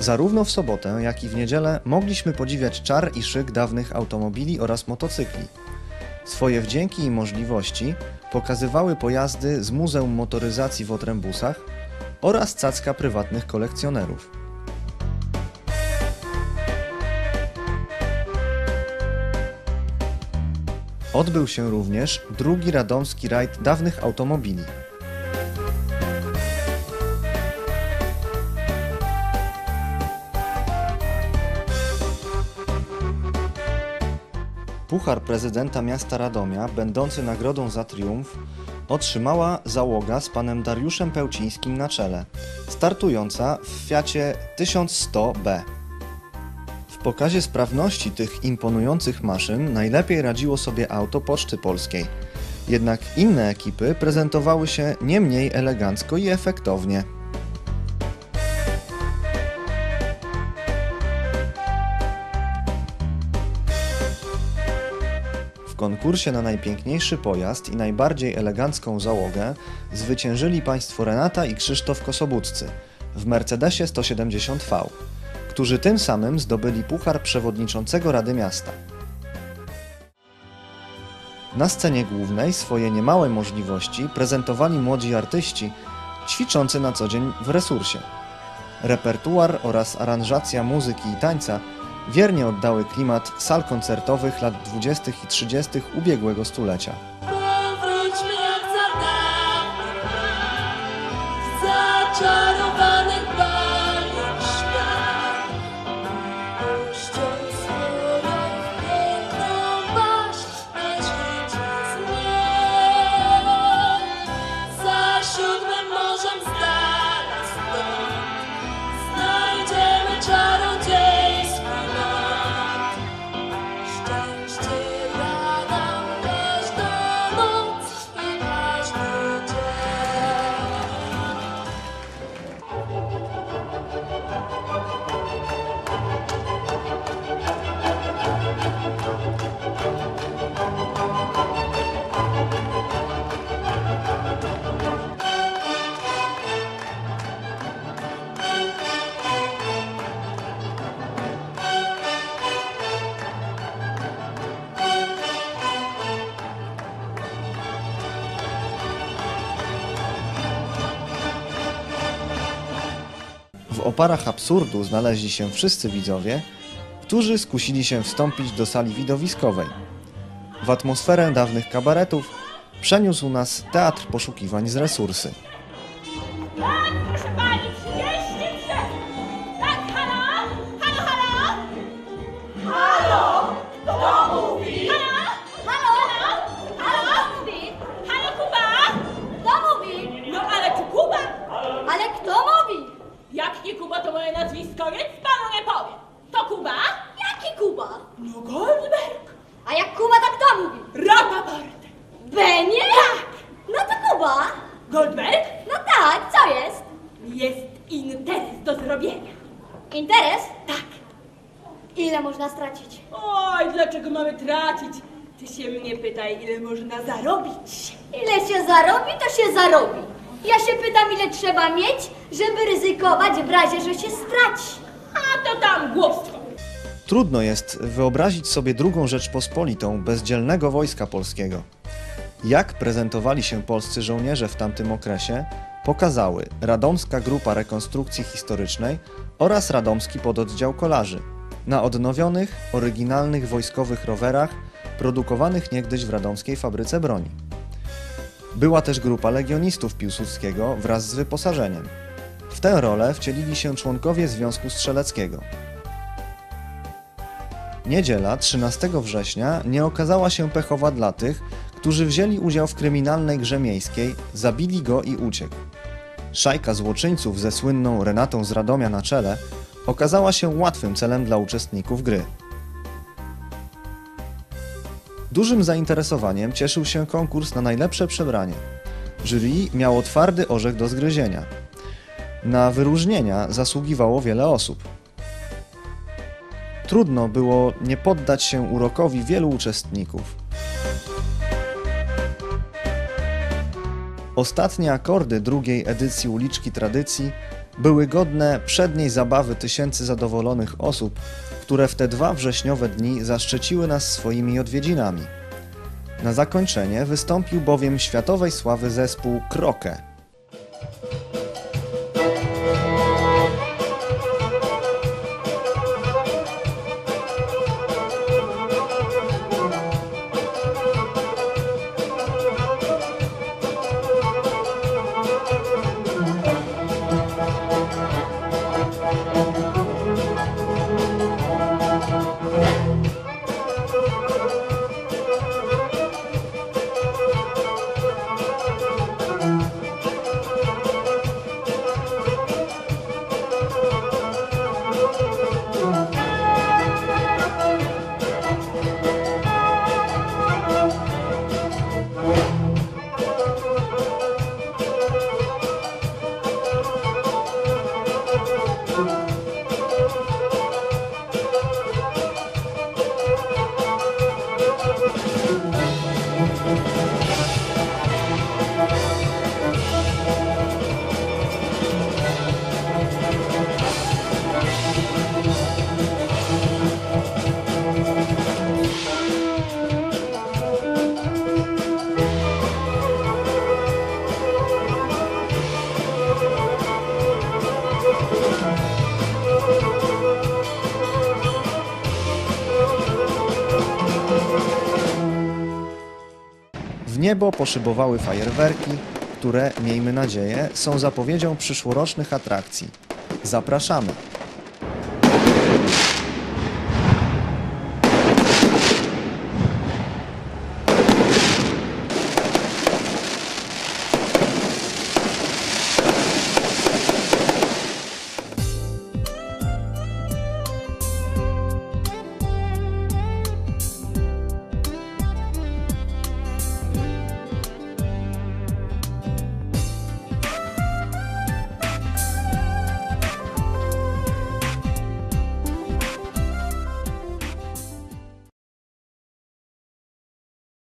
Zarówno w sobotę, jak i w niedzielę mogliśmy podziwiać czar i szyk dawnych automobili oraz motocykli. Swoje wdzięki i możliwości pokazywały pojazdy z Muzeum Motoryzacji w Otrębusach oraz cacka prywatnych kolekcjonerów. Odbył się również drugi radomski rajd dawnych automobili. Puchar prezydenta miasta Radomia, będący nagrodą za triumf, otrzymała załoga z panem Dariuszem Pełcińskim na czele, startująca w Fiacie 1100B. W pokazie sprawności tych imponujących maszyn najlepiej radziło sobie auto Poczty Polskiej. Jednak inne ekipy prezentowały się nie mniej elegancko i efektownie. Konkursie na najpiękniejszy pojazd i najbardziej elegancką załogę zwyciężyli państwo Renata i Krzysztof Kosobuccy w Mercedesie 170V, którzy tym samym zdobyli puchar przewodniczącego Rady Miasta. Na scenie głównej swoje niemałe możliwości prezentowali młodzi artyści ćwiczący na co dzień w resursie. Repertuar oraz aranżacja muzyki i tańca wiernie oddały klimat sal koncertowych lat 20. i 30. ubiegłego stulecia. Oparach absurdu znaleźli się wszyscy widzowie, którzy skusili się wstąpić do sali widowiskowej. W atmosferę dawnych kabaretów przeniósł nas teatr poszukiwań z resursy. Nazwisko, więc panu nie powiem. To Kuba? Jaki Kuba? No Goldberg. A jak Kuba, to kto mówi? Rapaport. Benie? Tak. No to Kuba. Goldberg? No tak, co jest? Jest interes do zrobienia. Interes? Tak. Ile można stracić? Oj, dlaczego mamy tracić? Ty się mnie pytaj, ile można zarobić. Ile się zarobi, to się zarobi. Ja się pytam, ile trzeba mieć, żeby ryzykować w razie, że się straci. A to tam głupstwo. Trudno jest wyobrazić sobie drugą Rzeczpospolitą bez dzielnego wojska polskiego. Jak prezentowali się polscy żołnierze w tamtym okresie, pokazały Radomska Grupa Rekonstrukcji Historycznej oraz Radomski Pododdział Kolarzy na odnowionych, oryginalnych wojskowych rowerach produkowanych niegdyś w radomskiej fabryce broni. Była też grupa legionistów Piłsudskiego wraz z wyposażeniem. W tę rolę wcielili się członkowie Związku Strzeleckiego. Niedziela 13 września nie okazała się pechowa dla tych, którzy wzięli udział w kryminalnej grze miejskiej, zabili go i uciekł. Szajka złoczyńców ze słynną Renatą z Radomia na czele okazała się łatwym celem dla uczestników gry. Dużym zainteresowaniem cieszył się konkurs na najlepsze przebranie. Jury miało twardy orzech do zgryzienia. Na wyróżnienia zasługiwało wiele osób. Trudno było nie poddać się urokowi wielu uczestników. Ostatnie akordy drugiej edycji Uliczki Tradycji były godne przedniej zabawy tysięcy zadowolonych osób, które w te dwa wrześniowe dni zaszczyciły nas swoimi odwiedzinami. Na zakończenie wystąpił bowiem światowej sławy zespół Krokę. Niebo poszybowały fajerwerki, które, miejmy nadzieję, są zapowiedzią przyszłorocznych atrakcji. Zapraszamy!